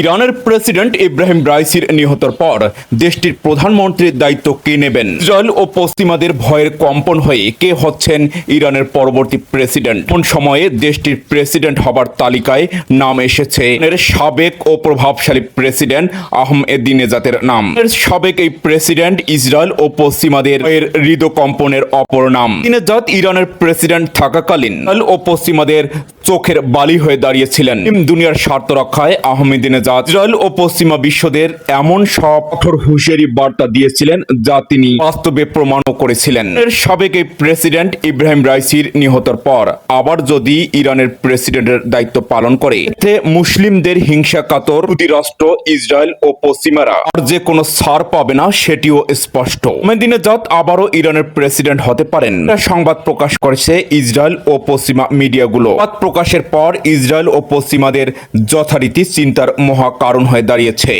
ইরানের প্রেসিডেন্ট ইব্রাহিম রাইসির নিহতর পর দেশটির প্রধানমন্ত্রীর দায়িত্ব কে নেবেন? ইসরায়েল ও পশ্চিমাদের ভয়ের কম্পন হয়ে কে হচ্ছেন ইরানের পরবর্তী প্রেসিডেন্ট? কোন সময়ে দেশটির প্রেসিডেন্ট হবার তালিকায় নাম এসেছে? এর সাবেক ও প্রভাবশালী প্রেসিডেন্ট আহমেদিনেজাতের নাম। এর সাবেক এই প্রেসিডেন্ট ইসরায়েল ও পশ্চিমাদের এর হৃদকম্পনের অপর নাম। দিনেজাত ইরানের প্রেসিডেন্ট থাকাকালীন ও পশ্চিমাদের চোখের বালি হয়ে দাঁড়িয়েছিলেন। দুনিয়ার স্বার্থ রক্ষায় আহমেদিনেজাদ ইসরায়েল ও পশ্চিমা বিশ্বদের এমন সব কঠোর হুঁশিয়ারি বার্তা দিয়েছিলেন যা তিনি বাস্তবে প্রমাণও করেছিলেন। সাবেক প্রেসিডেন্ট ইব্রাহিম রাইসির নিহতর পর আবার যদি ইরানের প্রেসিডেন্টের দায়িত্ব পালন করে, এতে মুসলিমদের হিংসা, কাতর রাষ্ট্র ইসরায়েল ও পশ্চিমারা আর যে কোনো ছাড় পাবে না সেটিও স্পষ্ট। মেদিনেজাত আবারও ইরানের প্রেসিডেন্ট হতে পারেন। সংবাদ প্রকাশ করেছে ইসরায়েল ও পশ্চিমা মিডিয়াগুলো। প্রকাশের পর ইসরায়েল ও পশ্চিমাদের যথারীতি চিন্তার মহা কারণ হয়ে দাঁড়িয়েছে।